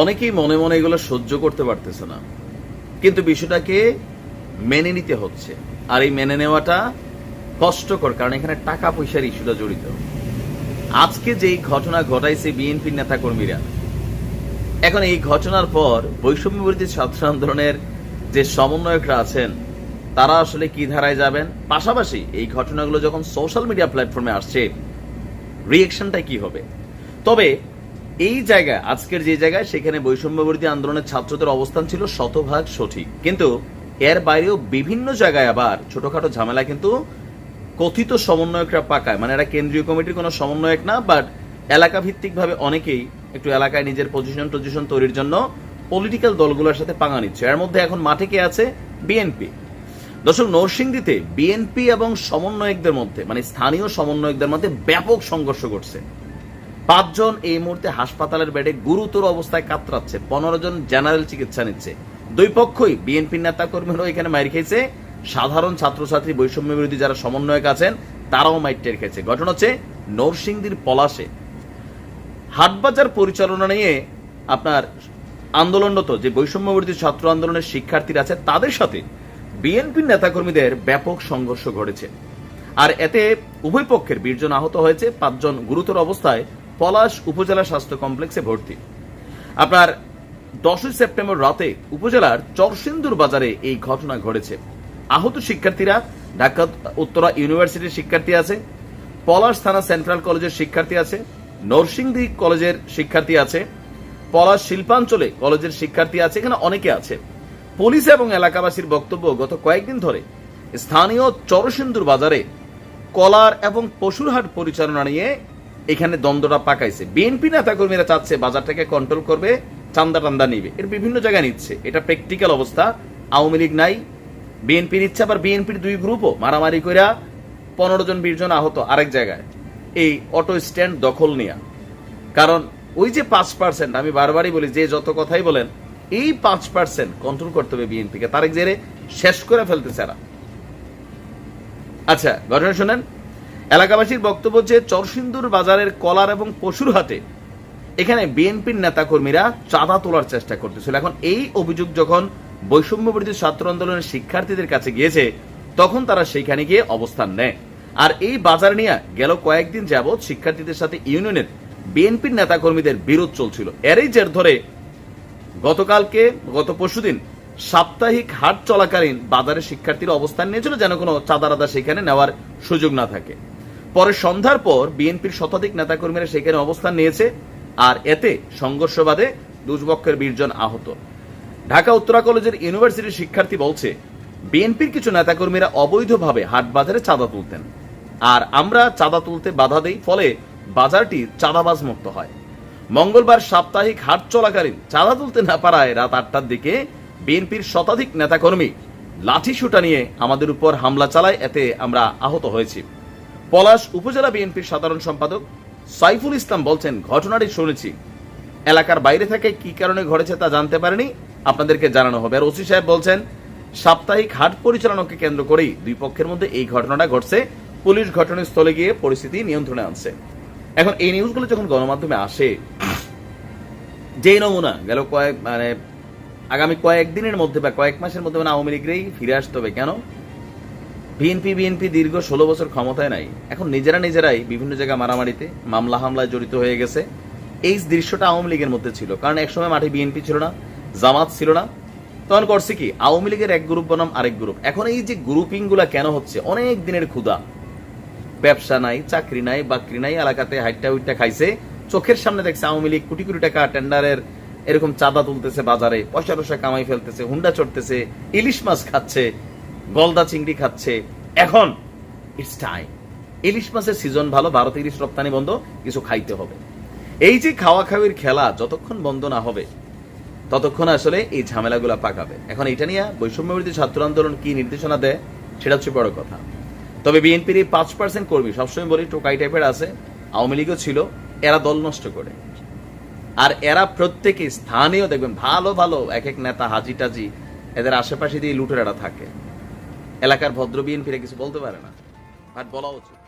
অনেকেই মনে মনে এগুলো সহ্য করতে পারতেছে না। কিন্তু বিষয়টাকে মেনে নিতে হচ্ছে। আর এই মেনে নেওয়াটা কষ্টকর, কারণ এখানে টাকা পয়সার ইস্যুটা জড়িত। আজকে যেই ঘটনা ঘটাইছে বিএনপির নেতাকর্মীরা, এখন এই ঘটনার পর বৈষম্য বিরোধী ছাত্র আন্দোলনের যে সমন্বয়করা আছেন, তারা আসলে কি ধারায় যাবেন? পাশাপাশি এই ঘটনাগুলো যখন সোশ্যাল মিডিয়া প্ল্যাটফর্মে আসছে রিয়েকশনটা কি হবে? তবে এই জায়গায়, আজকের যে জায়গায়, সেখানে বৈষম্য বিরোধী আন্দোলনের ছাত্রদের অবস্থান ছিল শতভাগ সঠিক। কিন্তু এর বাইরেও বিভিন্ন জায়গায় আবার ছোটখাটো ঝামেলা কিন্তু কথিত সমন্বয়করা পাকায়। মানে এরা কেন্দ্রীয় কমিটির কোনো সমন্বয়ক না বাট এলাকা ভিত্তিক ভাবে অনেকেই একটু এলাকায় নিজের পজিশন পজিশন তৈরির জন্য পলিটিক্যাল দলগুলোর সাথে পাঙা নিচ্ছে। এর মধ্যে এখন মাঠে কে আছে? বিএনপি দর্শক, নরসিংদীতে বিএনপি এবং সমন্বয়কদের মধ্যে মানে স্থানীয় সমন্বয়কদের মধ্যে ব্যাপক সংঘর্ষ ঘটছে। পাঁচজন এই মুহূর্তে হাসপাতালের বেডে গুরুতর অবস্থায় কাতরাচ্ছে। পনেরো জন জেনারেল চিকিৎসা নিচ্ছে। দুই পক্ষই বিএনপির নেতা কর্মীরাও এখানে মাইর খেয়েছে। সাধারণ ছাত্রছাত্রী বৈষম্য বিরোধী যারা সমন্বয়ক আছেন, তারাও মাইর টের খেয়েছে। ঘটনা হচ্ছে নরসিংদীর পলাশে। হাটবাজার পরিচালনা নিয়ে আপনার আন্দোলনরত যে বৈষম্য বিরোধী ছাত্র আন্দোলনের শিক্ষার্থীরা আছে, তাদের সাথে বিএনপির নেতাকর্মীদের ব্যাপক সংঘর্ষ ঘটেছে। আর এতে উভয় পক্ষের বীরজন আহত হয়েছে, পাঁচজন গুরুতর অবস্থায় পলাশ উপজেলা স্বাস্থ্য কমপ্লেক্সে ভর্তি। আপনার দশই সেপ্টেম্বর রাতে উপজেলার চরসিন্দুর বাজারে এই ঘটনা ঘটেছে। আহত শিক্ষার্থীরা ঢাকা উত্তরা ইউনিভার্সিটির শিক্ষার্থী আছে, পলাশ থানা সেন্ট্রাল কলেজের শিক্ষার্থী আছে, নরসিংদী কলেজের শিক্ষার্থী আছে, পলাশ শিল্পাঞ্চলে কলেজের শিক্ষার্থী আছে, এখানে অনেকে আছে। পুলিশ এবং এলাকাবাসীর বক্তব্য গত কয়েকদিন ধরে স্থানীয় চরসিন্দুর বাজারে কলার এবং পশুরহাট পরিচালনা নিয়ে এখানে দ্বন্দ্বটা পাকাইছে। বিএনপি নেতাকর্মীরা চাচ্ছে বাজারটাকে কন্ট্রোল করবে, চান্দা টান্দা নিবে। এর বিভিন্ন জায়গায় নিচ্ছে। এটা প্র্যাকটিক্যাল অবস্থা। আওয়ামী লীগ নাই। বিএনপি নিচ্ছে, আবার বিএনপির দুই গ্রুপও মারামারি কইরা পনেরো জন, বিশ জন আহত আরেক জায়গায়। এই অটো স্ট্যান্ড দখল নিয়া। কারণ ওই যে পাঁচ পার্সেন্ট আমি বারবারই বলি, যে যত কথাই বলেন, এই পাঁচ পার্সেন্ট কন্ট্রোল করতে হবে বিএনপিকে। তারেক জেরে শেষ করে ফেলতেছে এরা। আচ্ছা ঘটনা শুনেন। এলাকাবাসীর বক্তব্য যে চরসিন্দুর বাজারের কলার এবং পশুর হাটে। এখানে বিএনপির নেতাকর্মীরা চাঁদা তোলার চেষ্টা করতেছিল। এখন এই অভিযোগ যখন বৈষম্য বিরোধী ছাত্র আন্দোলনের শিক্ষার্থীদের কাছে গিয়েছে, তখন তারা সেইখানে গিয়ে অবস্থান নেয়। আর এই বাজার নিয়ে গেল কয়েকদিন যাবৎ শিক্ষার্থীদের সাথে ইউনিয়নের বিএনপির নেতাকর্মীদের বিরোধ চলছিল। এরই জের ধরে গতকালকে, গত পরশুদিন সাপ্তাহিক হাট চলাকালীন বাজারে শিক্ষার্থীরা অবস্থান নিয়েছিল, যেন কোনো চাঁদা চাঁদারাদা সেখানে নেওয়ার সুযোগ না থাকে। পরে সন্ধ্যার পর বিএনপির শতাধিক নেতাকর্মীরা সেখানে অবস্থান নিয়েছে, আর এতে সংঘর্ষ বাদে দুজপক্ষের বীরজন আহত। ঢাকা উত্তরা কলেজের ইউনিভার্সিটির শিক্ষার্থী বলছে, বিএনপির কিছু নেতাকর্মীরা অবৈধভাবে হাট বাজারে চাঁদা তুলতেন, আর আমরা চাঁদা তুলতে বাধা দেই, ফলে বাজারটি চাঁদাবাজ মুক্ত হয়। মঙ্গলবার সাপ্তাহিক হাট চলাকালীন চাঁদা তুলতে না পারায় রাত আটটার দিকে বিএনপির শতাধিক নেতাকর্মী লাঠি সুটা নিয়ে আমাদের উপর হামলা চালায়, এতে আমরা আহত হয়েছি। পলাশ উপজেলা বিএনপির সাধারণ সম্পাদক সাইফুল ইসলাম বলছেন, ঘটনাটি শুনেছি। এলাকার বাইরে থেকে কি কারণে ঘটেছে তা জানতে পারেনি। আপনাদেরকে জানানো হবে। আর ওসি সাহেব বলছেন, সাপ্তাহিক হাট পরিচালনাকে কেন্দ্র করেই দুই পক্ষের মধ্যে এই ঘটনাটা ঘটছে। পুলিশ ঘটনাস্থলে গিয়ে পরিস্থিতি নিয়ন্ত্রণে আনছে। এখন এই নিউজগুলো যখন গণমাধ্যমে আসে, যেই নমুনা গেল কয়েক মানে আগামী কয়েকদিনের মধ্যে বা কয়েক মাসের মধ্যে মানে আওয়ামী লীগেরই ফিরে আসতে হবে কেন? বিএনপি বিএনপি দীর্ঘ ষোলো বছর ক্ষমতায় নাই। এখন নিজেরা নিজেরাই বিভিন্ন জায়গায় মারামারিতে, মামলা হামলায় জড়িত হয়ে গেছে। এই দৃশ্যটা আওয়ামী লীগের মধ্যে ছিল, কারণ একসময় মাঠে বিএনপি ছিল না, জামাত ছিল না। তখন করছে কি? আওয়ামী লীগের এক গ্রুপ বনাম আরেক গ্রুপ। এখন এই যে গ্রুপিংগুলা কেন হচ্ছে? অনেক দিনের ক্ষুদা ব্যবসা নাই, চাকরি নাই, বাকরি নাই, এলাকাতে হাইটটা উইটটা খাইছে। চোখের সামনে দেখছে আওয়ামী লীগ কোটি কোটি টাকা টেন্ডারের এরকম চাঁদা তুলতেছে বাজারে, পয়সা টসা কামাই ফেলতেছে, হুন্ডা চড়তেছে, ইলিশ মাছ খাচ্ছে। গলদা চিংড়ি খাচ্ছে। এখন ইটস টাইম ইলিশ মাছের সিজন ভালো, ভারত ইলিশ রপ্তানি বন্ধ, কিছু খাইতে হবে। এই যে খাওয়া খাওয়ির খেলা, যতক্ষণ বন্ধ না হবে, ততক্ষণ আসলে এই ঝামেলাগুলো পাকাবে। এখন এটা নিয়ে বৈষম্য ছাত্র আন্দোলন কি নির্দেশনা দেয়, সেটা হচ্ছে বড় কথা। তবে বিএনপির এই পাঁচ পার্সেন্ট কর্মী, সবসময় বলি, টোকাই টাইপের আছে, আওয়ামী লীগও ছিল, এরা দল নষ্ট করে। আর এরা প্রত্যেকে স্থানীয়, দেখবেন, ভালো ভালো, এক এক নেতা হাজি টাজি এদের আশেপাশে দিয়ে লুটেরারা থাকে। এলাকার ভদ্র বিএনপিরা কিছু বলতে পারে না? আর বলা উচিত।